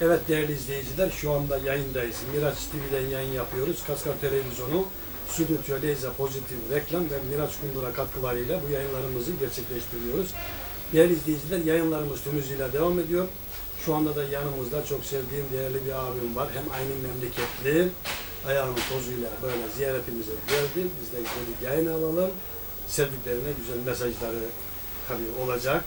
Evet değerli izleyiciler şu anda yayındayız. Miraç TV'den yayın yapıyoruz. Kaskar Televizyonu, Stüdyo Leyza Pozitif Reklam ve Miraç Kundura katkılarıyla bu yayınlarımızı gerçekleştiriyoruz. Değerli izleyiciler yayınlarımız tüm hızıyla devam ediyor. Şu anda da yanımızda çok sevdiğim değerli bir abim var. Hem aynı memleketli, ayağının tozuyla böyle ziyaretimize geldi. Biz de dedik yayın alalım. Sevdiklerine güzel mesajları tabii olacak.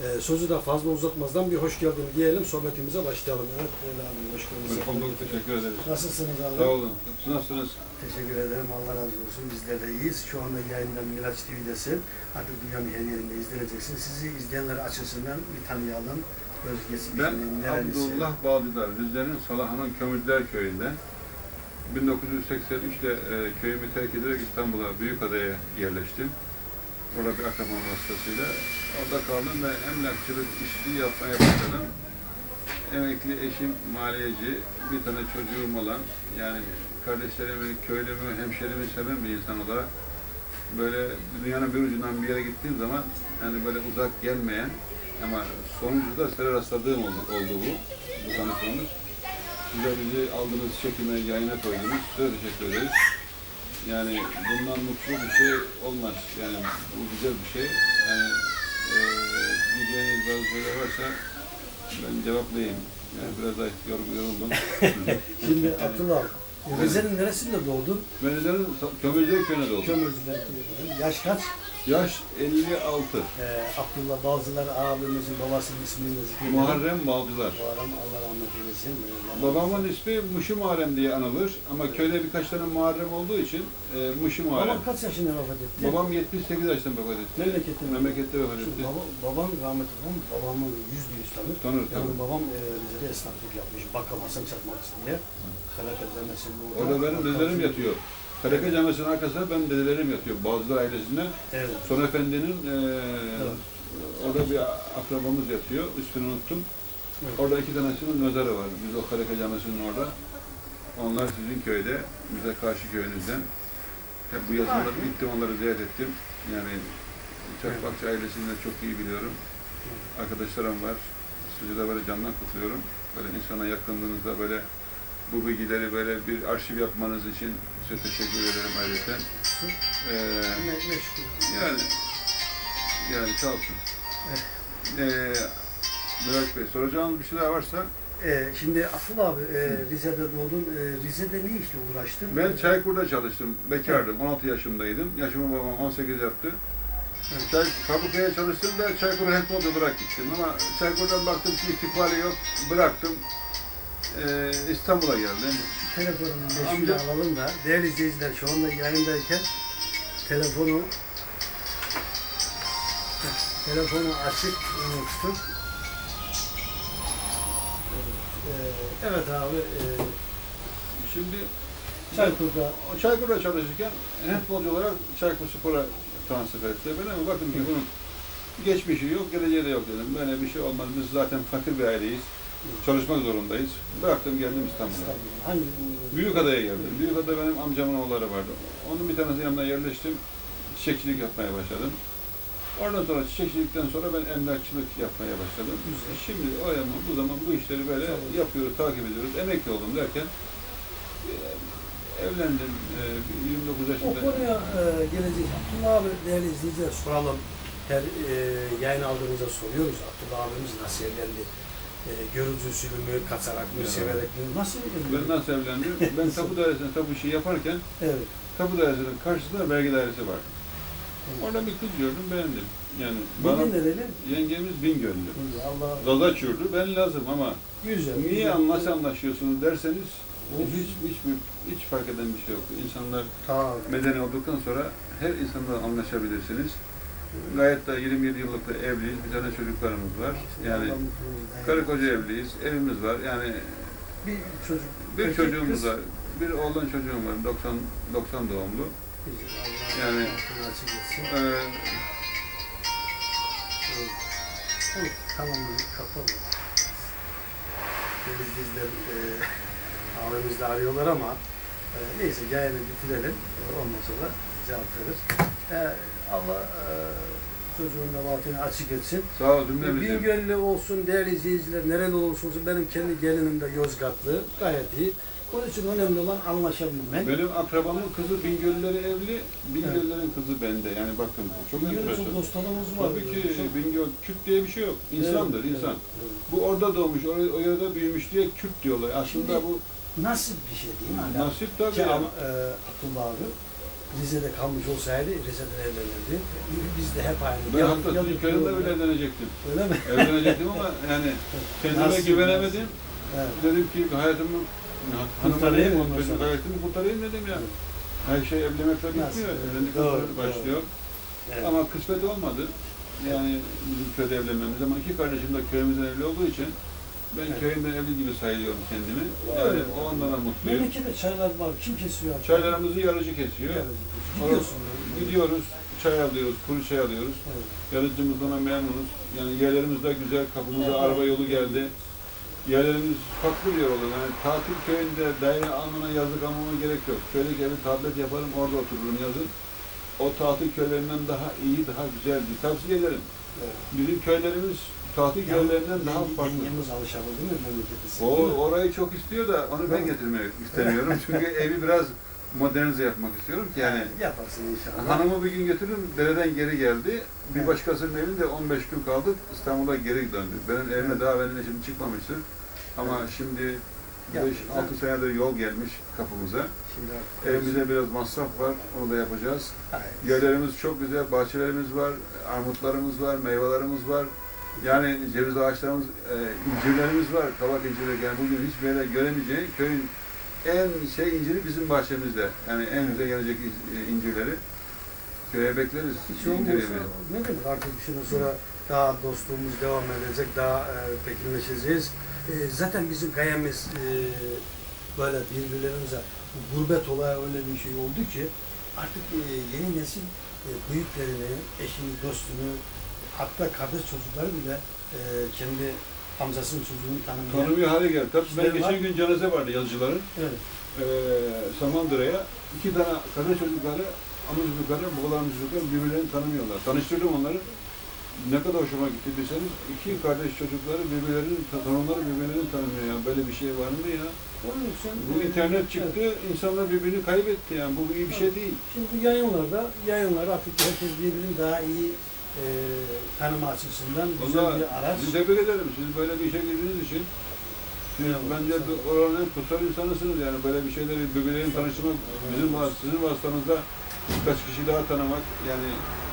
Ee, sözü de fazla uzatmazdan bir hoş geldin diyelim. Sohbetimize başlayalım. Evet değerli abim hoş geldiniz. Hoş bulduk, teşekkür ederiz. Nasılsınız abi? Sağ olun. Nasılsınız? Teşekkür ederim. Allah razı olsun. Bizler de iyiyiz. Şu anda yayından Miraç TV'desin. Artık dünyanın her yerinde izleneceksin. Sizi izleyenler açısından bir tanıyalım. Özgesi Ben? Abdullah Bağcılar, Rize'nin Salahan'ın Kömürcüler Köyü'nden 1983'te e, köyümü terk ederek İstanbul'a Büyükada'ya yerleştim. Orada bir akrabam vasıtasıyla. Orada kaldım ve emlakçılık işi yapmaya başladım. Emekli eşim maliyeci, bir tane çocuğum olan, yani kardeşlerimi, köylümü, hemşerimi seven bir insan olarak böyle dünyanın bir ucundan bir yere gittiğim zaman yani böyle uzak gelmeyen ama sonucunda size rastladığım oldu, oldu bu, bu tanışmamız. Size bizi aldığınız çekime, yayına koydunuz. Size teşekkür ederiz. Yani bundan mutlu bir şey olmaz. Yani bu güzel bir şey. Yani diyeceğiniz bazı şeyler varsa ben cevaplayayım. Yani biraz da yor- yoruldum. Şimdi Abdullah Rize'nin neresinde doğdun? Ben Rize'nin Kömürcüler Köyü'ne doğdum. Kömürcüler Köyü'nde. Yaş kaç? Yaş 56. Ee, Abdullah Balcılar abimizin babasının ismini de zikredelim. Muharrem Balcılar. Muharrem Allah rahmet eylesin. Ee, Babamın ismi Muşu Muharrem diye anılır ama köyde birkaç tane Muharrem olduğu için e, Muşu Muharrem. Babam kaç yaşında vefat etti? Babam 78 yaşında vefat etti. Memlekette mi? Memlekette vefat Şimdi etti. baba, babam rahmetli babam babamı yüzde yüz tanır. Tanır Yani tabii. babam e, Rize'de esnaflık yapmış. Bakkal Hasan Çakmakçı diye. Karakat Zannesi'nin Orada benim dedelerim yatıyor. Karaka Camisi'nin arkasında benim dedelerim yatıyor. Bazılar ailesinden. Evet. Son Efendi'nin e, Evet. orada bir akrabamız yatıyor. Üstünü unuttum. Evet. Orada iki tanesinin mezarı var. Biz o Karaka Camisi'nin orada. Onlar sizin köyde, bize karşı köyünüzden. Hep bu yazında gittim onları ziyaret ettim. Yani Çakmakçı ailesini de çok iyi biliyorum. Arkadaşlarım var. Sizi de böyle candan kutluyorum. Böyle insana yakınlığınızda böyle bu bilgileri böyle bir arşiv yapmanız için size teşekkür ederim ayrıca. Ee, yani yani sağ olsun. Ee, Miraç Bey soracağınız bir şeyler varsa Ee, şimdi Abdullah abi e, Rize'de doğdun. E, Rize'de ne işle uğraştın? ben Çaykur'da çalıştım. Bekardım. 16 yaşındaydım. Yaşımı babam 18 yaptı. Evet. Çay, fabrikaya çalıştım da Çaykur'a handball olarak gittim ama Çaykur'dan baktım ki istikbali yok. Bıraktım. Ee, İstanbul'a geldim. Telefonun meşgul Amca- alalım da değerli izleyiciler şu anda yayındayken telefonu telefonu açık unuttuk. Evet, e, evet abi e, Şimdi Çaykur'da Çaykur'da çalışırken handbolcu olarak Çaykur Spor'a transfer etti. Ben ama bakın ki bunun geçmişi yok, geleceği de yok dedim. Böyle bir şey olmaz. Biz zaten fakir bir aileyiz. Çalışmak zorundayız. Bıraktım geldim İstanbul'a. İstanbul. Hangi Büyükada'ya geldim. Büyükada benim amcamın oğulları vardı. Onun bir tanesi yanına yerleştim. Çiçekçilik yapmaya başladım. Oradan sonra çiçekçilikten sonra ben emlakçılık yapmaya başladım. Güzel. Şimdi o zaman bu zaman bu işleri böyle Tabii. yapıyoruz, takip ediyoruz. Emekli oldum derken e, evlendim. E, 29 O yaşında. konuya e, geleceğiz. Abdullah abi değerli izleyiciler soralım. Her e, yayın aldığımızda soruyoruz. Abdullah abimiz nasıl evlendi? E, görücü usulü mü, kaçarak mı, Ya. severek mi? Nasıl evlendi? Ben nasıl evlendim? Ben tapu dairesinde tapu işi yaparken Evet. tapu dairesinin karşısında vergi dairesi var. Orada bir kız gördüm, beğendim. Yani bana nereli? yengemiz Bingöllü. Allah Gaza çürdü, ben lazım ama güzel. Niye güzel. anlaş anlaşıyorsunuz derseniz Of. hiç hiç hiç fark eden bir şey yok. İnsanlar Tamam. medeni olduktan sonra her insanla anlaşabilirsiniz. Gayet de 27 yıllık da evliyiz. Bir tane çocuklarımız var. Yani karı koca evliyiz. Evimiz var. Yani Bir çocuk. bir çocuğumuz var. Bir oğlan çocuğum var. 90 90 doğumlu. Yani-. Evet, Tamam kapalı. Bizler e, abimiz de arıyorlar ama e, neyse yayını bitirelim. E, ondan sonra cevap verir. E, Allah e, çocuğun da açık etsin. Sağ ol cümlemizin. Bingöl'lü olsun değerli izleyiciler, nereli olursa olsun benim kendi gelinim de Yozgatlı, gayet iyi. Onun için önemli olan anlaşabilmek. Benim akrabamın kızı Bingöl'leri evli, Bingöl'lerin kızı bende. Yani bakın çok enteresan. çok dostlarımız var. Tabii ki Çok- Bingöl Kürt diye bir şey yok. İnsandır, Evet, insan. evet. Bu orada doğmuş, o, o yerde büyümüş diye Kürt diyorlar. Aslında Şimdi- bu Nasıl bir şey değil mi? Hala? nasip tabii. Ki yani. e, Abdullah abi Rize'de kalmış olsaydı Rize'den evlenirdi. Biz de hep aynı. Ben Yadık- hatta köyünde yolda. bile evlenecektim. Öyle mi? Evlenecektim ama yani kendime Nasıl, güvenemedim. Evet. Dedim ki hayatımı Kurtarayım ondan sonra. hayatımı kurtarayım dedim ya. Her şey evlenmekle bitmiyor. Evlendikten sonra başlıyor. Evet. Ama kısmet olmadı. Yani bizim köyde evlenmemiz ama iki kardeşim de köyümüzden evli olduğu için ben Evet. köyümden evli gibi sayıyorum kendimi. Yani Öyle. o ondan da mutluyum. Memlekette çaylar var. Kim kesiyor? Çaylarımızı yarıcı kesiyor. Gidiyorsun. Gidiyoruz, çay alıyoruz, kuru çay alıyoruz. Evet. Yarıcımızdan memnunuz. Yani yerlerimiz de güzel, kapımıza araba yolu geldi. Yerlerimiz farklı bir yer oluyor. Yani tatil köyünde daire almana, yazlık almama gerek yok. Köydeki evi tablet yaparım, orada otururum yazın. O tatil köylerinden daha iyi, daha güzel bir tavsiye ederim. Evet. Bizim köylerimiz tatil köylerinden daha farklı. Yengemiz alışabildi mi memlekette? O orayı çok istiyor da onu ben getirmek istemiyorum. Çünkü evi biraz modernize yapmak istiyorum ki yani. Yaparsın inşallah. Hanımı bir gün götürdüm, dereden geri geldi. Bir Evet. başkasının evinde 15 gün kaldık, İstanbul'a geri döndü. Benim evime daha benim eşim çıkmamıştır. Ama şimdi Ya, 5-6 senedir yol gelmiş kapımıza. Şimdi artık Evimize biraz masraf var, onu da yapacağız. Hayır. Yerlerimiz çok güzel, bahçelerimiz var, armutlarımız var, meyvelerimiz var. Yani ceviz ağaçlarımız, e, incirlerimiz var, kabak incirleri. Yani bugün hiç böyle göremeyeceğin köyün en şey inciri bizim bahçemizde. Yani en güzel gelecek e, incirleri. Köye bekleriz. Hiç yemeği. ne demek artık bir süre sonra daha dostluğumuz devam edecek, daha e, peklinleşeceğiz. E, zaten bizim gayemiz e, böyle birbirlerimize bu gurbet olayı öyle bir şey oldu ki artık e, yeni nesil e, büyüklerini, eşini, dostunu hatta kardeş çocukları bile e, kendi amcasının çocuğunu tanımıyor. Tanımıyor hale geldi. Tabii ben İşleri var. geçen gün cenaze vardı yazıcıların. Evet. Ee, Samandıra'ya iki tane kadın çocukları, amca çocukları, babaların çocukları birbirlerini tanımıyorlar. Tanıştırdım onları. Ne kadar hoşuma gitti deseniz iki kardeş çocukları birbirlerinin, torunları birbirlerini tanımıyor ya. Böyle bir şey var mı ya? Onun için, Bu e, internet evet. çıktı, insanlar birbirini kaybetti yani. Bu iyi bir şey değil. Şimdi bu yayınlarda, yayınlar artık herkes birbirini daha iyi e, tanıma açısından güzel bir araç. sizi tebrik ederim. Siz böyle bir işe girdiğiniz için. Siz Eyvallah, bence sağ olun. oranın en kutsal insanısınız yani. Böyle bir şeyleri birbirlerini tanıştırmak, bizim vas- sizin vasıtanızda birkaç kişi daha tanımak yani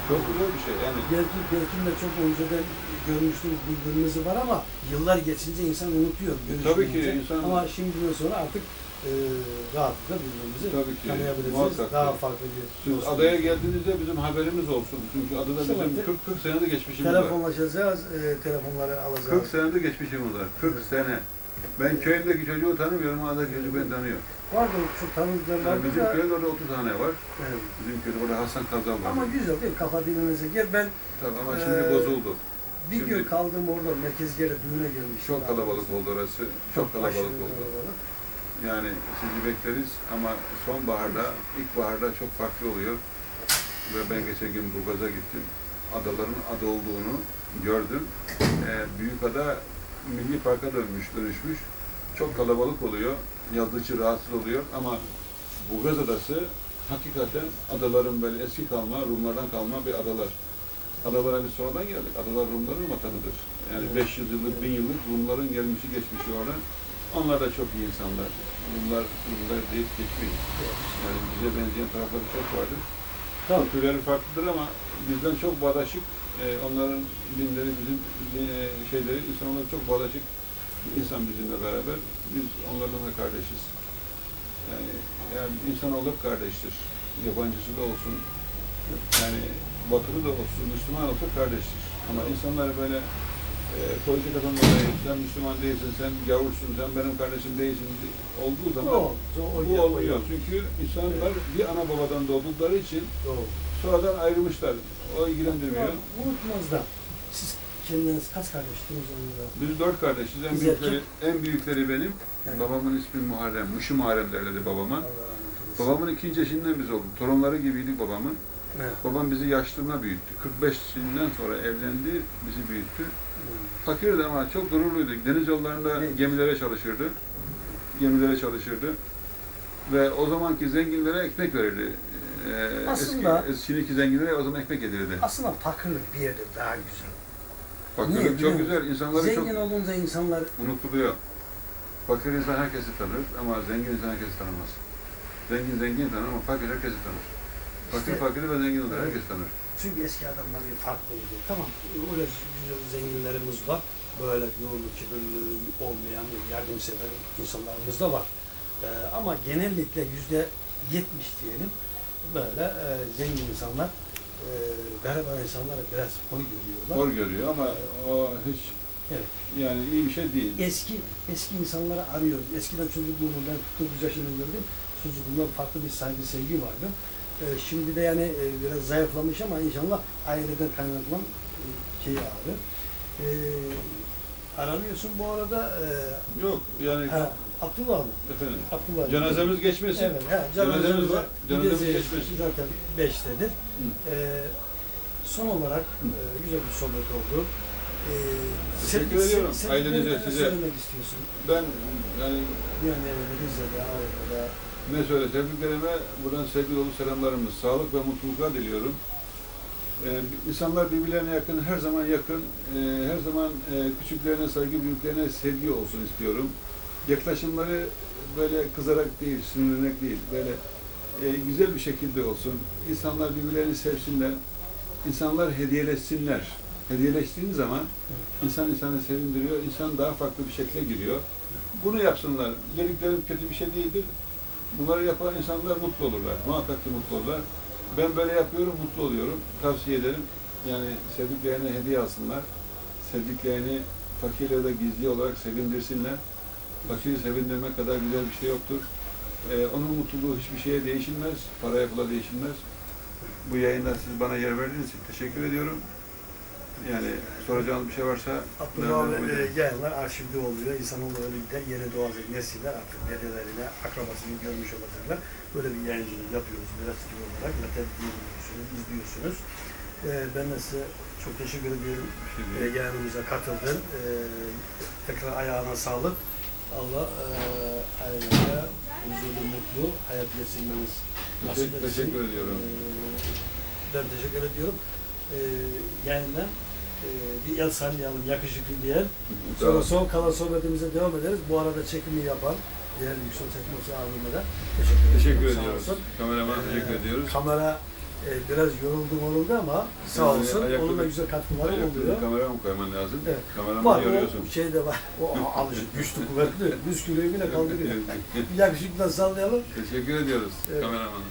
çok güzel bir şey. Yani Belki, belki de çok önceden görmüştünüz birbirinizi var ama yıllar geçince insan unutuyor. tabii ki görüşmeyince. insan- Ama şimdiden sonra artık e, rahatlıkla birbirimizi Tabii ki, tanıyabileceğiz. muhakkak Daha ki. farklı bir siz dostluk. adaya geldiğinizde bizim haberimiz olsun. Çünkü adada İşte bizim bak, 40, 40 senede geçmişimiz var. Telefonlaşacağız, e, telefonları alacağız. 40 senede geçmişimiz var. 40 sene. Ben köyümdeki çocuğu tanımıyorum, adadaki çocuk beni tanıyor. Vardı çok tanıdıklar Yani bizim da. köyde orada 30 tane var. Evet. Bizim köyde orada Hasan Kazal var. Ama güzel değil mi? Kafa dinlemenize gel. Ben Tabii ama şimdi Ee, bozuldu. bir Şimdi- gün kaldım orada merkez yere düğüne gelmiştim. Çok kalabalık oldu orası. Çok kalabalık aşırı oldu. kalabalık. Yani sizi bekleriz ama sonbaharda, ilkbaharda çok farklı oluyor. Ve ben geçen gün Burgaz'a gittim. Adaların ada olduğunu gördüm. Ee, Büyükada Milli Park'a dönmüş, dönüşmüş. Çok kalabalık oluyor. Yazlıkçı rahatsız oluyor ama Burgaz Adası hakikaten adaların böyle eski kalma, Rumlardan kalma bir adalar. Adalara biz sonradan geldik. Adalar Rumların vatanıdır. Yani Evet. 500 yıllık, 1000 yıllık Rumların gelmişi geçmişi orada. Onlar da çok iyi insanlar. Rumlar, Rumlar deyip geçmeyin. Yani bize benzeyen tarafları çok vardır. Tamam. Kültürleri farklıdır ama bizden çok bağdaşık. Ee, onların dinleri, bizim e, şeyleri, insanlar çok bağdaşık insan bizimle beraber. Biz onlarla da kardeşiz. Yani, yani insan olup kardeştir. Yabancısı da olsun. Yani batılı da olsun, Müslüman olsa kardeştir. Ama insanlar böyle e, politik adamlara sen Müslüman değilsin, sen gavursun, sen benim kardeşim değilsin olduğu zaman Doğru. bu olmuyor. Çünkü insanlar bir ana babadan doğdukları için Doğru. sonradan ayrılmışlar. O ilgilendirmiyor. Unutmaz da. Siz kendiniz kaç kardeştiniz onunla? Biz dört kardeşiz. En Biz büyükleri, erkek. en büyükleri benim. Evet. Babamın ismi Muharrem. Mışı Muharrem derlerdi babama. Allah. Babamın ikinci eşinden biz olduk. Torunları gibiydik babamın. Evet. Babam bizi yaşlılığına büyüttü. 45'inden sonra evlendi, bizi büyüttü. Fakirdi ama çok gururluydu. Deniz yollarında gemilere çalışırdı. Gemilere çalışırdı. Ve o zamanki zenginlere ekmek verirdi. Ee, Aslında- eski, şimdiki zenginlere o zaman ekmek yedirirdi. Aslında fakirlik bir yerde daha güzel. Niye Fakirlik biliyor çok güzel. İnsanları Zengin çok olunca insanlar unutuluyor. Fakir insan herkesi tanır ama zengin insan herkesi tanımaz. Zengin zengin tanır ama fakir herkesi tanır. Fakir İşte- fakiri ve zengin olur, herkes tanır. Çünkü eski adamlar bir farklıydı. Tamam öyle güzel zenginlerimiz var. Böyle nurlu, kibirli olmayan yardımsever insanlarımız da var. Ee, ama genellikle yüzde yetmiş diyelim böyle e, zengin insanlar e, gariban insanlara biraz hoy görüyorlar. Hor görüyor ama o hiç Evet. yani iyi bir şey değil. Eski eski insanları arıyoruz. Eskiden çocukluğumu ben 49 yaşına geldim. Çocukluğumda farklı bir saygı sevgi vardı. Ee, şimdi de yani e, biraz zayıflamış ama inşallah aileden kaynaklanan e, şey abi. Ee, aranıyorsun bu arada e, Yok yani ha, Abdullah abi. efendim Abdullah abi. cenazemiz geçmesin. Evet, he, Cenazemiz cenazemiz var. Cenazemiz geçmesin. Zaten beştedir. Ee, son olarak e, güzel bir sohbet oldu. Ee, Teşekkür ediyorum. Sen, Ailenize, ne size. söylemek istiyorsun? Ben yani Yani Rize'de, Avrupa'da, ne söyle sevdiklerime buradan sevgi dolu selamlarımız, sağlık ve mutluluklar diliyorum. Ee, insanlar birbirlerine yakın, her zaman yakın, ee, her zaman e, küçüklerine saygı, büyüklerine sevgi olsun istiyorum. Yaklaşımları böyle kızarak değil, sinirlenerek değil, böyle e, güzel bir şekilde olsun. İnsanlar birbirlerini sevsinler, insanlar hediyeleşsinler. Hediyeleştiğin zaman insan insanı sevindiriyor, insan daha farklı bir şekle giriyor. Bunu yapsınlar. Dediklerim kötü bir şey değildir. Bunları yapan insanlar mutlu olurlar. Muhakkak ki mutlu olurlar. Ben böyle yapıyorum, mutlu oluyorum. Tavsiye ederim. Yani sevdiklerine hediye alsınlar. Sevdiklerini fakirle de gizli olarak sevindirsinler. Fakiri sevindirmek kadar güzel bir şey yoktur. Ee, onun mutluluğu hiçbir şeye değişilmez. Paraya pula değişilmez. Bu yayında siz bana yer verdiğiniz için teşekkür ediyorum. Yani soracağınız bir şey varsa Abdullah abi e, yayınlar arşivde oluyor. İnsanoğlu öldükte yeni doğacak nesiller artık dedeleriyle akrabasını görmüş olacaklar. Böyle bir yayıncılık yapıyoruz biraz gibi olarak. Zaten dinliyorsunuz, izliyorsunuz. E, ben de size çok teşekkür ediyorum. Şey E, yayınımıza katıldın. E, tekrar ayağına sağlık. Allah e, aileye huzurlu, mutlu hayat geçirmeniz nasip Teşekkür, etsin. teşekkür ediyorum. E, ben teşekkür ediyorum. E, yayından bir el sallayalım yakışıklı bir yer. Sonra son kalan sohbetimize devam ederiz. Bu arada çekimi yapan diğer Yüksel Çekmesi abime de teşekkür. Teşekkür Sağ ediyoruz. olsun. Kameramana Ee, teşekkür ediyoruz. Kamera e, biraz yoruldu yoruldu ama sağ Yani olsun. ayakta Onun da güzel katkıları oluyor. kamera mı koyman lazım? Evet. Kameramı Var yoruyorsun. o şey de var. O alışık, güçlü, kuvvetli. Düz kiloyu bile kaldırıyor. Yakışıklı sallayalım. Teşekkür ediyoruz Evet. kameramana.